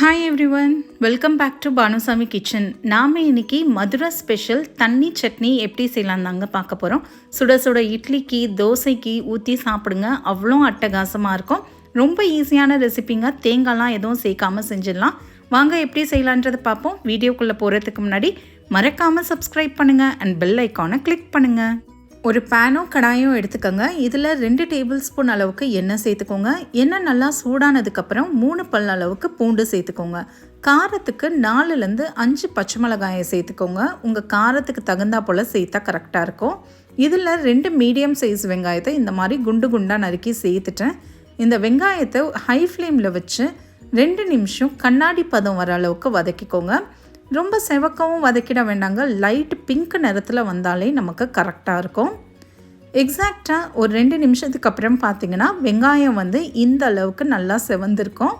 Hi every welcome back to Banusamy kitchen நாம் இன்னைக்கு Madurai special தண்ணி சட்னி எப்படி செய்யலாம் தாங்க பார்க்க போகிறோம் சுட சுட இட்லிக்கு தோசைக்கு ஊற்றி சாப்பிடுங்க. அவ்வளோ அட்டகாசமாக இருக்கும். ரொம்ப ஈஸியான ரெசிபிங்க தேங்காய்லாம் எதுவும் சேர்க்காமல் செஞ்சிடலாம். வாங்க எப்படி செய்யலான்றதை பார்ப்போம். வீடியோக்குள்ளே போகிறதுக்கு முன்னாடி மறக்காமல் சப்ஸ்கிரைப் பண்ணுங்கள் அண்ட் பெல் ஐக்கானை கிளிக் பண்ணுங்கள் ஒரு பேனோ கடாயோ எடுத்துக்கோங்க. இதில் ரெண்டு டேபிள் ஸ்பூன் அளவுக்கு எண்ணெய் சேர்த்துக்கோங்க. எண்ணெய் நல்லா சூடானதுக்கப்புறம் மூணு பல் அளவுக்கு பூண்டு சேர்த்துக்கோங்க. காரத்துக்கு நாலுலேருந்து அஞ்சு பச்சை மிளகாயை சேர்த்துக்கோங்க. உங்கள் காரத்துக்கு தகுந்தா போல் சேர்த்தா கரெக்டாக இருக்கும். இதில் ரெண்டு மீடியம் சைஸ் வெங்காயத்தை இந்த மாதிரி குண்டு குண்டாக நறுக்கி சேர்த்துட்டேன். இந்த வெங்காயத்தை ஹை ஃப்ளேமில் வச்சு ரெண்டு நிமிஷம் கண்ணாடி பதம் வர அளவுக்கு வதக்கிக்கோங்க. ரொம்ப செவக்கவும் வதக்கிட வேண்டாங்க. லைட் பிங்க் நிறத்தில் வந்தாலே நமக்கு கரெக்டாக இருக்கும். எக்ஸாக்டாக ஒரு ரெண்டு நிமிஷத்துக்கு அப்புறம் பார்த்தீங்கன்னா வெங்காயம் வந்து இந்த அளவுக்கு நல்லா செவந்திருக்கும்.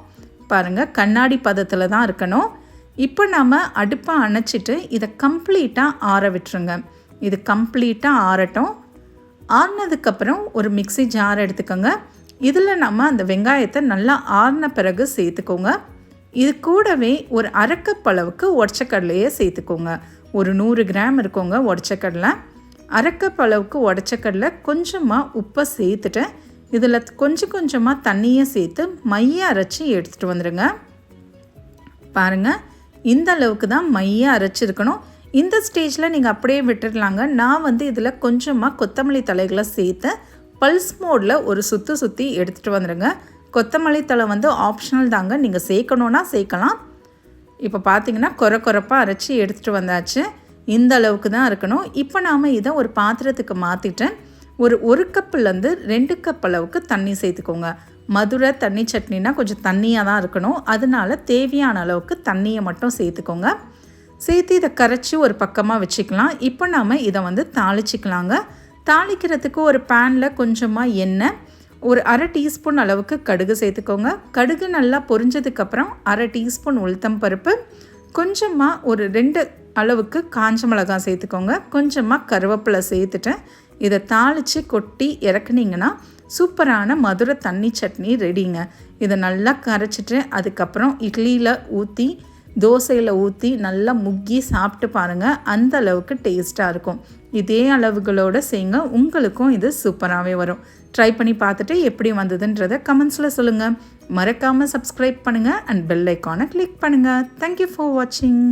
பாருங்கள் கண்ணாடி பதத்தில் தான் இருக்கணும். இப்போ நாம் அடுப்பை அணைச்சிட்டு இதை கம்ப்ளீட்டாக ஆற விட்டுருங்க. இது கம்ப்ளீட்டாக ஆறட்டும். ஆறினதுக்கப்புறம் ஒரு மிக்சி ஜார் எடுத்துக்கோங்க. இதில் நம்ம அந்த வெங்காயத்தை நல்லா ஆறின பிறகு சேர்த்துக்கோங்க. இது கூடவே ஒரு அரைக்கப் அளவுக்கு உடச்சக்கடலையே சேர்த்துக்கோங்க. ஒரு நூறு கிராம் இருக்கோங்க உடச்சக்கடலை. அரைக்கப் அளவுக்கு உடச்சக்கடலை கொஞ்சமாக உப்பை சேர்த்துட்டு இதில் கொஞ்சம் கொஞ்சமாக தண்ணியை சேர்த்து மைய அரைச்சி எடுத்துகிட்டு வந்துடுங்க. பாருங்கள் இந்த அளவுக்கு தான் மைய அரைச்சிருக்கணும். இந்த ஸ்டேஜில் நீங்கள் அப்படியே விட்டுடலாங்க நான் வந்து இதில் கொஞ்சமாக கொத்தமல்லி தலைகளை சேர்த்து பல்ஸ் மோடில் ஒரு சுற்றி சுற்றி எடுத்துகிட்டு வந்துடுங்க. கொத்தமல்லி தலை வந்து ஆப்ஷனல் தாங்க. நீங்கள் சேர்க்கணுன்னா சேர்க்கலாம். இப்போ பார்த்தீங்கன்னா குறை குறைப்பாக அரைச்சி எடுத்துகிட்டு வந்தாச்சு. இந்த அளவுக்கு தான் இருக்கணும். இப்போ நாம் இதை ஒரு பாத்திரத்துக்கு மாற்றிட்டேன் ஒரு ஒரு கப்புலேருந்து ரெண்டு கப் அளவுக்கு தண்ணி சேர்த்துக்கோங்க. மதுரை தண்ணி சட்னினா கொஞ்சம் தண்ணியாக தான் இருக்கணும். அதனால தேவையான அளவுக்கு தண்ணியை மட்டும் சேர்த்துக்கோங்க. சேர்த்து இதை கரைச்சி ஒரு பக்கமாக வச்சுக்கலாம். இப்போ நாம் இதை வந்து தாளிச்சிக்கலாங்க. தாளிக்கிறதுக்கு ஒரு பேனில் கொஞ்சமாக எண்ணெய் ஒரு அரை டீஸ்பூன் அளவுக்கு கடுகு சேர்த்துக்கோங்க. கடுகு நல்லா பொரிஞ்சதுக்கப்புறம் அரை டீஸ்பூன் உளுத்தம் பருப்பு கொஞ்சமாக ஒரு ரெண்டு அளவுக்கு காஞ்ச மிளகாய் சேர்த்துக்கோங்க. கொஞ்சமாக கருவேப்பிலை சேர்த்துட்டேன் இதை தாளித்து கொட்டி இறக்குனீங்கன்னா சூப்பரான மதுரை தண்ணி சட்னி ரெடிங்க. இதை நல்லா கரைச்சிட்டு அதுக்கப்புறம் இட்லியில் ஊற்றி தோசையில் ஊற்றி நல்லா முக்கி சாப்பிட்டு பாருங்கள் அந்த அளவுக்கு டேஸ்ட்டாக இருக்கும். இதே அளவுகளோடு செய்யுங்க. உங்களுக்கும் இது சூப்பராகவே வரும். ட்ரை பண்ணி பார்த்துட்டு எப்படி வந்ததுன்றதை கமெண்ட்ஸில் சொல்லுங்கள் மறக்காமல் சப்ஸ்கிரைப் பண்ணுங்கள் அண்ட் பெல் ஐக்கானை கிளிக் பண்ணுங்கள் தேங்க்யூ ஃபார் வாட்சிங்